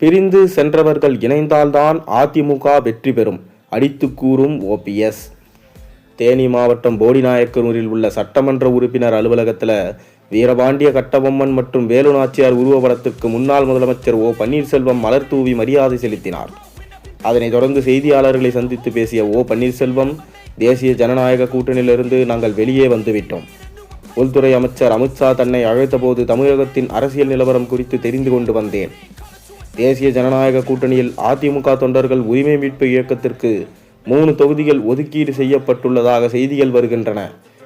பிரிந்து சென்றவர்கள் இணைந்தால்தான் அதிமுக வெற்றி பெறும் அடித்து கூறும் ஓபிஎஸ் தேனி மாவட்டம் போடிநாயக்கனூரில் உள்ள சட்டமன்ற உறுப்பினர் அலுவலகத்தில் வீரபாண்டிய கட்டபொம்மன் மற்றும் வேலு நாச்சியார் உருவப்படத்துக்கு முன்னாள் முதலமைச்சர் ஓ பன்னீர்செல்வம் மலர் தூவி மரியாதை செலுத்தினார். அதனைத் தொடர்ந்து செய்தியாளர்களை சந்தித்து பேசிய ஓ பன்னீர்செல்வம் தேசிய ஜனநாயக கூட்டணியிலிருந்து நாங்கள் வெளியே வந்துவிட்டோம். உள்துறை அமைச்சர் அமித்ஷா தன்னை அழைத்தபோது தமிழகத்தின் அரசியல் நிலவரம் குறித்து தெரிந்து கொண்டு வந்தேன். தேசிய ஜனநாயக கூட்டணியில் அதிமுக தொண்டர்கள் உரிமை மீட்பு இயக்கத்திற்கு மூணு தொகுதிகள் ஒதுக்கீடு செய்யப்பட்டுள்ளதாக செய்திகள் வருகின்றன.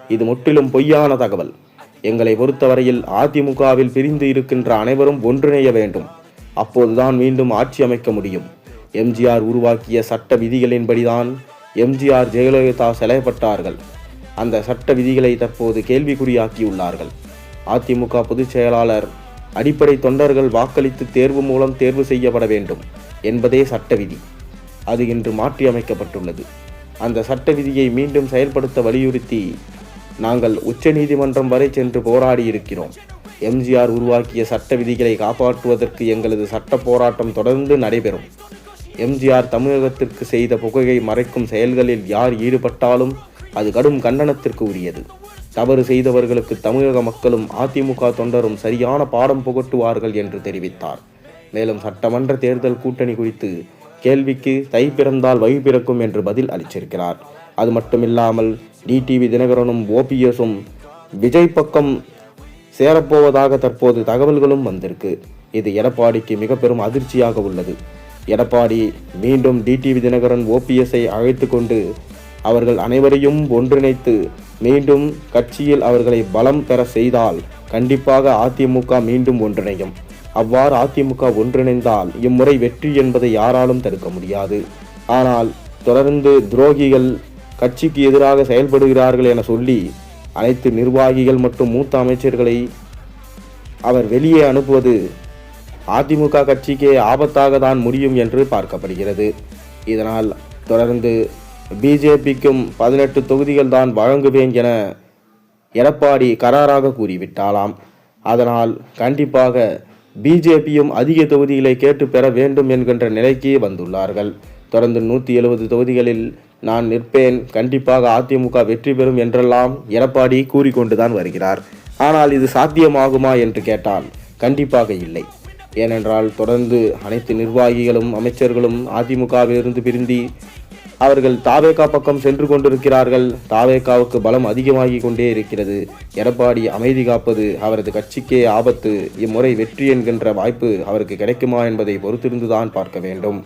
இது முற்றிலும் பொய்யான தகவல். எங்களை பொறுத்தவரையில் அதிமுகவில் பிரிந்து இருக்கின்ற அனைவரும் ஒன்றிணைய வேண்டும். அப்போதுதான் மீண்டும் ஆட்சி அமைக்க முடியும். எம்ஜிஆர் உருவாக்கிய சட்ட விதிகளின்படிதான் எம்ஜிஆர் ஜெயலலிதா செயல்பட்டார்கள் அந்த சட்ட விதிகளை தற்போது கேள்விக்குறியாக்கியுள்ளார்கள். அதிமுக பொதுச் செயலாளர் அடிப்படை தொண்டர்கள் வாக்களித்து தேர்வு மூலம் தேர்வு செய்யப்பட வேண்டும் என்பதே சட்ட விதி அது இன்று மாற்றியமைக்கப்பட்டுள்ளது அந்த சட்ட விதியை மீண்டும் செயல்படுத்த வலியுறுத்தி நாங்கள் உச்சநீதிமன்றம் வரை சென்று போராடி இருக்கிறோம் எம்ஜிஆர் உருவாக்கிய சட்ட விதிகளை காப்பாற்றுவதற்கு எங்களது சட்ட போராட்டம் தொடர்ந்து நடைபெறும். எம்ஜிஆர் தமிழகத்திற்கு செய்த புகையை மறைக்கும் செயல்களில் யார் ஈடுபட்டாலும் அது கடும் கண்டனத்திற்கு உரியது. தவறு செய்தவர்களுக்கு தமிழக மக்களும் அதிமுக தொண்டரும் சரியான பாடம் புகட்டுவார்கள் என்று தெரிவித்தார். மேலும் சட்டமன்ற தேர்தல் கூட்டணி குறித்து கேள்விக்கு தை பிறந்தால் வழி பிறக்கும் என்று பதில் அளிச்சிருக்கிறார். அது மட்டுமில்லாமல் டிடிவி தினகரனும் ஓபிஎஸும் விஜய் பக்கம் சேரப்போவதாக தற்போது தகவல்களும் வந்திருக்கு. இது எடப்பாடிக்கு மிக பெரும் அதிர்ச்சியாக உள்ளது. எடப்பாடி மீண்டும் டிடிவி தினகரன் ஓபிஎஸ்ஐ அழைத்து கொண்டு அவர்கள் அனைவரையும் ஒன்றிணைத்து மீண்டும் கட்சியில் அவர்களை பலம் பெற செய்தால் கண்டிப்பாக அதிமுக மீண்டும் ஒன்றிணையும். அவ்வாறு அதிமுக ஒன்றிணைந்தால் இம்முறை வெற்றி என்பதை யாராலும் தடுக்க முடியாது. ஆனால் தொடர்ந்து துரோகிகள் கட்சிக்கு எதிராக செயல்படுகிறார்கள் என சொல்லி அனைத்து நிர்வாகிகள் மற்றும் மூத்த அமைச்சர்களை அவர் வெளியே அனுப்புவது அதிமுக கட்சிக்கே ஆபத்தாக தான் முடியும் என்று பார்க்கப்படுகிறது. இதனால் தொடர்ந்து பிஜேபிக்கும் பதினெட்டு தொகுதிகள் தான் வழங்குவேன் என எடப்பாடி கராராக கூறிவிட்டாலாம் அதனால் கண்டிப்பாக பிஜேபியும் அதிக தொகுதிகளை கேட்டு பெற வேண்டும் என்கின்ற நிலைக்கு வந்துள்ளார்கள். தொடர்ந்து நூற்றி எழுபது தொகுதிகளில் நான் நிற்பேன். கண்டிப்பாக அதிமுக வெற்றி பெறும் என்றெல்லாம் எடப்பாடி கூறிக்கொண்டுதான் வருகிறார். ஆனால் இது சாத்தியமாகுமா என்று கேட்டால் கண்டிப்பாக இல்லை. ஏனென்றால் தொடர்ந்து அனைத்து நிர்வாகிகளும் அமைச்சர்களும் அதிமுகவிலிருந்து பிரிந்தி அவர்கள் தாவேகா பக்கம் சென்று கொண்டிருக்கிறார்கள். தாவேகாவுக்கு பலம் அதிகமாகி கொண்டே இருக்கிறது. எடப்பாடி அமைதி காப்பது அவரது கட்சிக்கே ஆபத்து. இம்முறை வெற்றி என்கின்ற வாய்ப்பு அவருக்கு கிடைக்குமா என்பதை பொறுத்திருந்துதான் பார்க்க வேண்டும்.